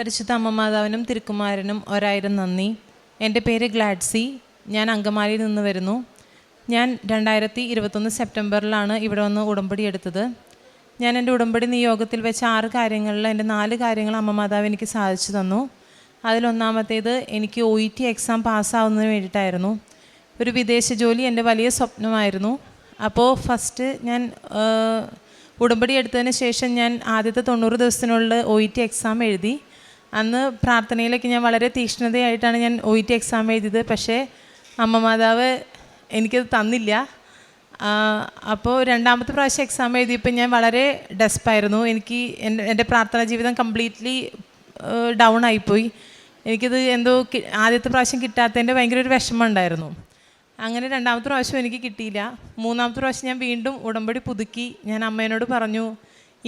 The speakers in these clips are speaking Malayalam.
പരിശുദ്ധ അമ്മമാതാവിനും തിരുക്കുമാരനും ഒരായിരം നന്ദി. എന്റെ പേര് ഗ്ലാഡ്സി. ഞാൻ അങ്കമാലിയിൽ നിന്ന് വരുന്നു. ഞാൻ രണ്ടായിരത്തി ഇരുപത്തൊന്ന് സെപ്റ്റംബറിലാണ് ഇവിടെ വന്ന് ഉടമ്പടി എടുത്തത്. ഞാൻ എന്റെ ഉടമ്പടി നിയോഗത്തിൽ വെച്ച ആറ് കാര്യങ്ങളിൽ എന്റെ നാല് കാര്യങ്ങൾ അമ്മമാതാവ് എനിക്ക് സാധിച്ചു തന്നു. അതിലൊന്നാമത്തേത് എനിക്ക് ഒ ഇ ടി എക്സാം പാസ്സാവുന്നതിന് വേണ്ടിയിട്ടായിരുന്നു. ഒരു വിദേശ ജോലി എന്റെ വലിയ സ്വപ്നമായിരുന്നു. അപ്പോൾ ഫസ്റ്റ് ഞാൻ ഉടമ്പടി എടുത്തതിന് ശേഷം ഞാൻ ആദ്യത്തെ തൊണ്ണൂറ് ദിവസത്തിനുള്ളിൽ ഒ ഇ ടി എക്സാം എഴുതി. അന്ന് പ്രാർത്ഥനയിലൊക്കെ ഞാൻ വളരെ തീക്ഷ്ണതയായിട്ടാണ് ഞാൻ ഒ ടി എക്സാം എഴുതിയത്. പക്ഷേ അമ്മ മാതാവ് എനിക്കത് തന്നില്ല. അപ്പോൾ രണ്ടാമത്തെ പ്രാവശ്യം എക്സാം എഴുതിയപ്പോൾ ഞാൻ വളരെ ഡെസ്പായിരുന്നു എനിക്ക് എന്റെ എന്റെ പ്രാർത്ഥനാ ജീവിതം കംപ്ലീറ്റ്ലി ഡൗൺ ആയിപ്പോയി. എനിക്കത് എന്തോ ആദ്യത്തെ പ്രാവശ്യം കിട്ടാത്തതിന്റെ ഭയങ്കര ഒരു വിഷമം ഉണ്ടായിരുന്നു. അങ്ങനെ രണ്ടാമത്തെ പ്രാവശ്യം എനിക്ക് കിട്ടിയില്ല. മൂന്നാമത്തെ പ്രാവശ്യം ഞാൻ വീണ്ടും ഉടമ്പടി പുതുക്കി. ഞാൻ അമ്മേനോട് പറഞ്ഞു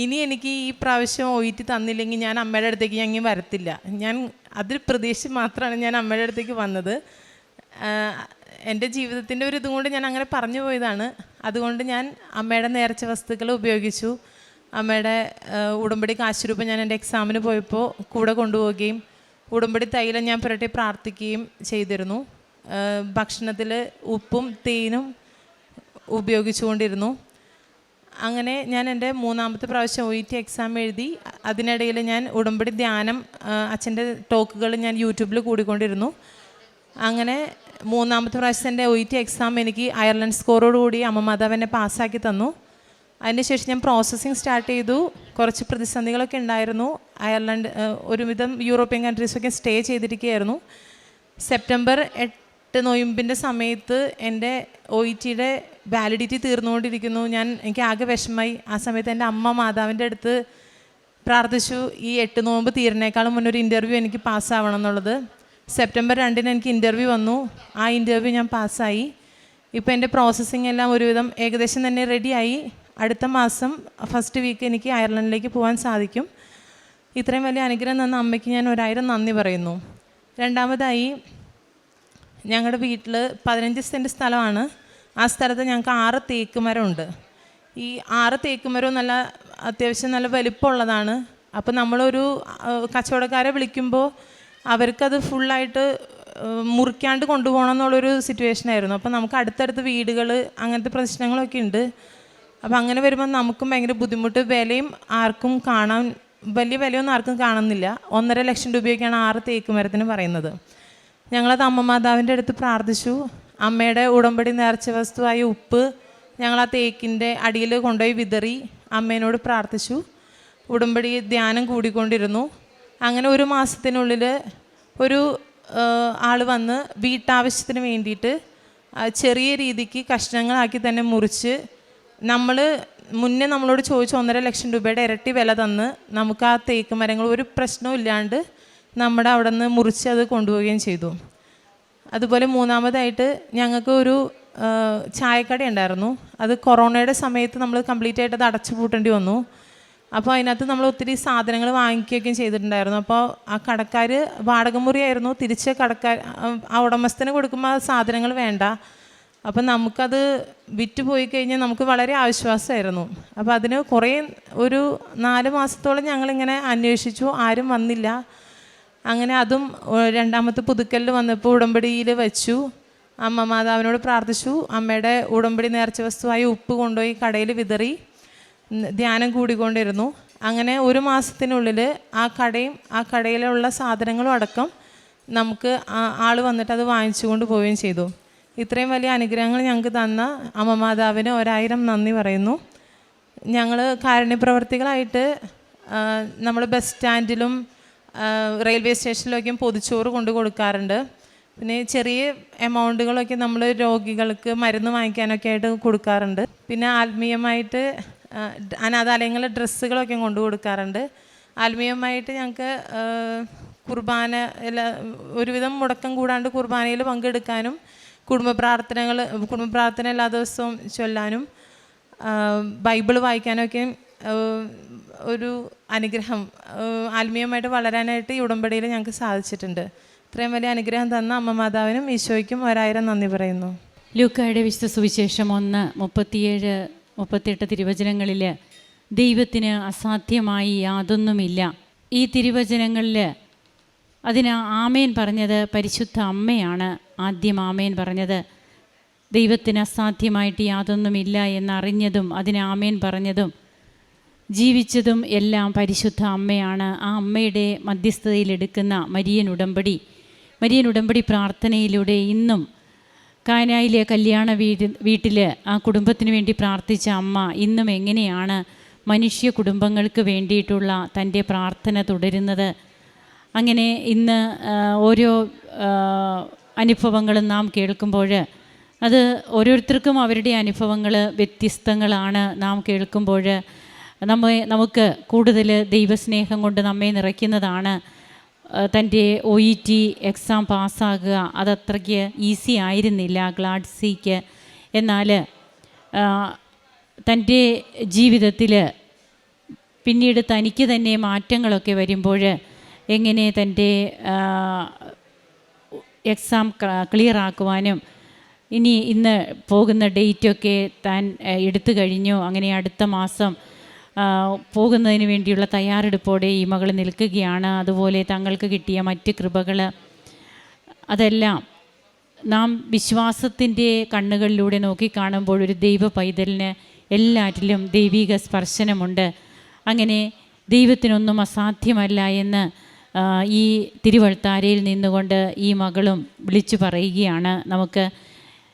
ഇനി എനിക്ക് ഈ പ്രാവശ്യം ഒയിറ്റ് തന്നില്ലെങ്കിൽ ഞാൻ അമ്മയുടെ അടുത്തേക്ക് ഞാൻ ഇനി വരത്തില്ല. ഞാൻ അതിൽ പ്രതീക്ഷിച്ച് മാത്രമാണ് ഞാൻ അമ്മയുടെ അടുത്തേക്ക് വന്നത്. എന്റെ ജീവിതത്തിന്റെ ഒരു ഇതും കൊണ്ട് ഞാൻ അങ്ങനെ പറഞ്ഞു പോയതാണ്. അതുകൊണ്ട് ഞാൻ അമ്മയുടെ നേർച്ച വസ്തുക്കൾ ഉപയോഗിച്ചു. അമ്മയുടെ ഉടമ്പടി ഉടമ്പടി കാശുരൂപം ഞാൻ എന്റെ എക്സാമിന് പോയപ്പോൾ കൂടെ കൊണ്ടുപോവുകയും ഉടമ്പടി തൈലം ഞാൻ പുരട്ടി പ്രാർത്ഥിക്കുകയും ചെയ്തിരുന്നു. ഭക്ഷണത്തിൽ ഉപ്പും തേനും ഉപയോഗിച്ചുകൊണ്ടിരുന്നു. അങ്ങനെ ഞാൻ എന്റെ മൂന്നാമത്തെ പ്രാവശ്യം ഒ ടി എക്സാം എഴുതി അതിനിടയിൽ ഞാൻ ഉടമ്പടി ധ്യാനം അച്ഛന്റെ ടോക്കുകൾ ഞാൻ യൂട്യൂബിൽ കൂടിക്കൊണ്ടിരുന്നു. അങ്ങനെ മൂന്നാമത്തെ പ്രാവശ്യം എന്റെ ഒ ടി എക്സാം എനിക്ക് അയർലൻഡ് സ്കോറോടുകൂടി അമ്മ മാതാവ് എന്നെ പാസ്സാക്കി തന്നു. അതിനുശേഷം ഞാൻ പ്രോസസ്സിങ് സ്റ്റാർട്ട് ചെയ്തു. കുറച്ച് പ്രതിസന്ധികളൊക്കെ ഉണ്ടായിരുന്നു. അയർലൻഡ് ഒരുവിധം യൂറോപ്യൻ കൺട്രീസൊക്കെ സ്റ്റേ ചെയ്തിരിക്കുകയായിരുന്നു. സെപ്റ്റംബർ എട്ട് നൊയമ്പിന്റെ സമയത്ത് എന്റെ ഒ ഇ ടിയുടെ വാലിഡിറ്റി തീർന്നുകൊണ്ടിരിക്കുന്നു. ഞാൻ എനിക്ക് ആകെ വിഷമമായി. ആ സമയത്ത് എന്റെ അമ്മ മാതാവിന്റെ അടുത്ത് പ്രാർത്ഥിച്ചു. ഈ എട്ട് നോമ്പ് തീരുന്നേക്കാളും മുന്നൊരു ഇന്റർവ്യൂ എനിക്ക് പാസ്സാവണം എന്നുള്ളത്. സെപ്റ്റംബർ രണ്ടിന് എനിക്ക് ഇന്റർവ്യൂ വന്നു. ആ ഇന്റർവ്യൂ ഞാൻ പാസ്സായി. ഇപ്പോൾ എന്റെ പ്രോസസ്സിങ് എല്ലാം ഒരുവിധം ഏകദേശം തന്നെ റെഡിയായി അടുത്ത മാസം ഫസ്റ്റ് വീക്ക് എനിക്ക് അയർലൻഡിലേക്ക് പോകാൻ സാധിക്കും. ഇത്രയും വലിയ അനുഗ്രഹം തന്ന അമ്മയ്ക്ക് ഞാൻ ഒരായിരം നന്ദി പറയുന്നു. രണ്ടാമതായി ഞങ്ങളുടെ വീട്ടിൽ പതിനഞ്ച് സെന്റ് സ്ഥലമാണ്. ആ സ്ഥലത്ത് ഞങ്ങൾക്ക് ആറ് തേക്ക് മരമുണ്ട് ഈ ആറ് തേക്ക് മരവും നല്ല അത്യാവശ്യം നല്ല വലിപ്പമുള്ളതാണ്. അപ്പോൾ നമ്മളൊരു കച്ചവടക്കാരെ വിളിക്കുമ്പോൾ അവർക്കത് ഫുള്ളായിട്ട് മുറിക്കാണ്ട് കൊണ്ടുപോകണം എന്നുള്ളൊരു സിറ്റുവേഷൻ ആയിരുന്നു അപ്പോൾ നമുക്ക് അടുത്തടുത്ത് വീടുകൾ അങ്ങനത്തെ പ്രശ്നങ്ങളൊക്കെ ഉണ്ട്. അപ്പോൾ അങ്ങനെ വരുമ്പോൾ നമുക്കും ഭയങ്കര ബുദ്ധിമുട്ട്. വിലയും ആർക്കും കാണാൻ വലിയ വിലയൊന്നും ആർക്കും കാണുന്നില്ല. ഒന്നര ലക്ഷം രൂപയൊക്കെയാണ് ആറ് തേക്ക് മരത്തിന് പറയുന്നത്. ഞങ്ങളത് അമ്മ മാതാവിന്റെ അടുത്ത് പ്രാർത്ഥിച്ചു. അമ്മയുടെ ഉടമ്പടി നേർച്ച വസ്തുവായ ഉപ്പ് ഞങ്ങൾ ആ തേക്കിന്റെ അടിയിൽ കൊണ്ടുപോയി വിതറി അമ്മേനോട് പ്രാർത്ഥിച്ചു. ഉടമ്പടി ധ്യാനം കൂടിക്കൊണ്ടിരുന്നു. അങ്ങനെ ഒരു മാസത്തിനുള്ളിൽ ഒരു ആൾ വന്ന് വീട്ടാവശ്യത്തിന് വേണ്ടിയിട്ട് ചെറിയ രീതിക്ക് കഷ്ണങ്ങളാക്കി തന്നെ മുറിച്ച് നമ്മൾ മുന്നേ നമ്മളോട് ചോദിച്ച ഒന്നര ലക്ഷം രൂപയുടെ ഇരട്ടി വില തന്ന് നമുക്ക് ആ തേക്ക് മരങ്ങൾ ഒരു പ്രശ്നവും ഇല്ലാണ്ട് നമ്മുടെ അവിടെ നിന്ന് മുറിച്ച് അത് കൊണ്ടുപോവുകയും ചെയ്തു. അതുപോലെ മൂന്നാമതായിട്ട് ഞങ്ങൾക്ക് ഒരു ചായക്കട ഉണ്ടായിരുന്നു. അത് കൊറോണയുടെ സമയത്ത് നമ്മൾ കംപ്ലീറ്റ് ആയിട്ട് അത് അടച്ചു പൂട്ടേണ്ടി വന്നു. അപ്പോൾ അതിനകത്ത് നമ്മൾ ഒത്തിരി സാധനങ്ങൾ വാങ്ങിക്കുകയൊക്കെ ചെയ്തിട്ടുണ്ടായിരുന്നു. അപ്പോൾ ആ കടക്കാർ വാടക മുറിയായിരുന്നു. തിരിച്ച് കടക്കാർ ആ ഉടമസ്ഥന് കൊടുക്കുമ്പോൾ ആ സാധനങ്ങൾ വേണ്ട. അപ്പം നമുക്കത് വിറ്റ് പോയി കഴിഞ്ഞാൽ നമുക്ക് വളരെ ആശ്വാസമായിരുന്നു. അപ്പോൾ അതിന് കുറേ ഒരു നാല് മാസത്തോളം ഞങ്ങളിങ്ങനെ അന്വേഷിച്ചു. ആരും വന്നില്ല. അങ്ങനെ അതും രണ്ടാമത്തെ പുതുക്കലിൽ വന്നപ്പോൾ ഉടമ്പടിയിൽ വെച്ചു. അമ്മ മാതാവിനോട് പ്രാർത്ഥിച്ചു. അമ്മയുടെ ഉടമ്പടി നേർച്ച വസ്തുവായി ഉപ്പ് കൊണ്ടുപോയി കടയിൽ വിതറി. ധ്യാനം കൂടിക്കൊണ്ടിരുന്നു. അങ്ങനെ ഒരു മാസത്തിനുള്ളിൽ ആ കടയും ആ കടയിലുള്ള സാധനങ്ങളും അടക്കം നമുക്ക് ആൾ വന്നിട്ട് അത് വാങ്ങിച്ചു കൊണ്ട് പോവുകയും ചെയ്തു. ഇത്രയും വലിയ അനുഗ്രഹങ്ങൾ ഞങ്ങൾക്ക് തന്ന അമ്മ മാതാവിന് ഒരായിരം നന്ദി പറയുന്നു. ഞങ്ങൾ കാരുണ്യപ്രവർത്തികളായിട്ട് നമ്മൾ ബസ് സ്റ്റാൻഡിലും റെയിൽവേ സ്റ്റേഷനിലൊക്കെയും പൊതിച്ചോറ് കൊണ്ട് കൊടുക്കാറുണ്ട്. പിന്നെ ചെറിയ എമൗണ്ടുകളൊക്കെ നമ്മൾ രോഗികൾക്ക് മരുന്ന് വാങ്ങിക്കാനൊക്കെ ആയിട്ട് കൊടുക്കാറുണ്ട്. പിന്നെ ആത്മീയമായിട്ട് അനാഥാലയങ്ങളിൽ ഡ്രസ്സുകളൊക്കെ കൊണ്ടു കൊടുക്കാറുണ്ട്. ആത്മീയമായിട്ട് ഞങ്ങൾക്ക് കുർബാന ഒരുവിധം മുടക്കം കൂടാണ്ട് കുർബാനയിൽ പങ്കെടുക്കാനും കുടുംബ പ്രാർത്ഥനകൾ കുടുംബ പ്രാർത്ഥന എല്ലാ ദിവസവും ചൊല്ലാനും ബൈബിൾ വായിക്കാനൊക്കെ ആ, ഒരു അനുഗ്രഹം ആത്മീയമായിട്ട് വളരാനായിട്ട് ഈ ഉടമ്പടിയിൽ ഞങ്ങൾക്ക് സാധിച്ചിട്ടുണ്ട്. ഇത്രയും വലിയ അനുഗ്രഹം തന്ന അമ്മ മാതാവിനും ഈശോയ്ക്കും ഒരായിരം നന്ദി പറയുന്നു. ലൂക്കായുടെ വിശുദ്ധ സുവിശേഷം ഒന്ന് മുപ്പത്തിയേഴ് മുപ്പത്തിയെട്ട് തിരുവചനങ്ങളിൽ ദൈവത്തിന് അസാധ്യമായി യാതൊന്നുമില്ല. ഈ തിരുവചനങ്ങളിൽ അതിന് ആമേൻ പറഞ്ഞത് പരിശുദ്ധ അമ്മയാണ്. ആദ്യം ആമേൻ പറഞ്ഞത് ദൈവത്തിന് അസാധ്യമായിട്ട് യാതൊന്നുമില്ല എന്നറിഞ്ഞതും അതിന് ആമേൻ പറഞ്ഞതും ജീവിച്ചതും എല്ലാം പരിശുദ്ധ അമ്മയാണ്. ആ അമ്മയുടെ മധ്യസ്ഥതയിലെടുക്കുന്ന മരിയൻ ഉടമ്പടി. മരിയൻ ഉടമ്പടി പ്രാർത്ഥനയിലൂടെ ഇന്നും കാനായിലെ കല്യാണ വീട് വീട്ടിൽ ആ കുടുംബത്തിന് വേണ്ടി പ്രാർത്ഥിച്ച അമ്മ ഇന്നും എങ്ങനെയാണ് മനുഷ്യ കുടുംബങ്ങൾക്ക് വേണ്ടിയിട്ടുള്ള തന്റെ പ്രാർത്ഥന തുടരുന്നത്? അങ്ങനെ ഇന്ന് ഓരോ അനുഭവങ്ങളും നാം കേൾക്കുമ്പോൾ അത് ഓരോരുത്തർക്കും അവരുടെ അനുഭവങ്ങൾ വ്യത്യസ്തങ്ങളാണ് നാം കേൾക്കുമ്പോൾ നമ്മെ നമുക്ക് കൂടുതൽ ദൈവസ്നേഹം കൊണ്ട് നമ്മെ നിറയ്ക്കുന്നതാണ്. തന്റെ ഒ ഇ ടി എക്സാം പാസ്സാകുക. അതത്രയ്ക്ക് ഈസി ആയിരുന്നില്ല ഗ്ലാഡ് ഗ്ലാഡ്സിക്ക് എന്നാൽ തന്റെ ജീവിതത്തിൽ പിന്നീട് തനിക്ക് തന്നെ മാറ്റങ്ങളൊക്കെ വരുമ്പോൾ എങ്ങനെ തന്റെ എക്സാം ക്ലിയർ ആക്കുവാനും ഇനി ഇന്ന് പോകുന്ന ഡേറ്റൊക്കെ താൻ എടുത്തു കഴിഞ്ഞു. അങ്ങനെ അടുത്ത മാസം പോകുന്നതിന് വേണ്ടിയുള്ള തയ്യാറെടുപ്പോടെ ഈ മകൾ നിൽക്കുകയാണ്. അതുപോലെ തങ്ങൾക്ക് കിട്ടിയ മറ്റ് കൃപകൾ അതെല്ലാം നാം വിശ്വാസത്തിന്റെ കണ്ണുകളിലൂടെ നോക്കിക്കാണുമ്പോൾ ഒരു ദൈവ പൈതലിന് എല്ലാറ്റിലും ദൈവിക സ്പർശനമുണ്ട്. അങ്ങനെ ദൈവത്തിനൊന്നും അസാധ്യമല്ല എന്ന് ഈ തിരുവൾത്താരയിൽ നിന്നുകൊണ്ട് ഈ മകളും വിളിച്ചു പറയുകയാണ്. നമുക്ക്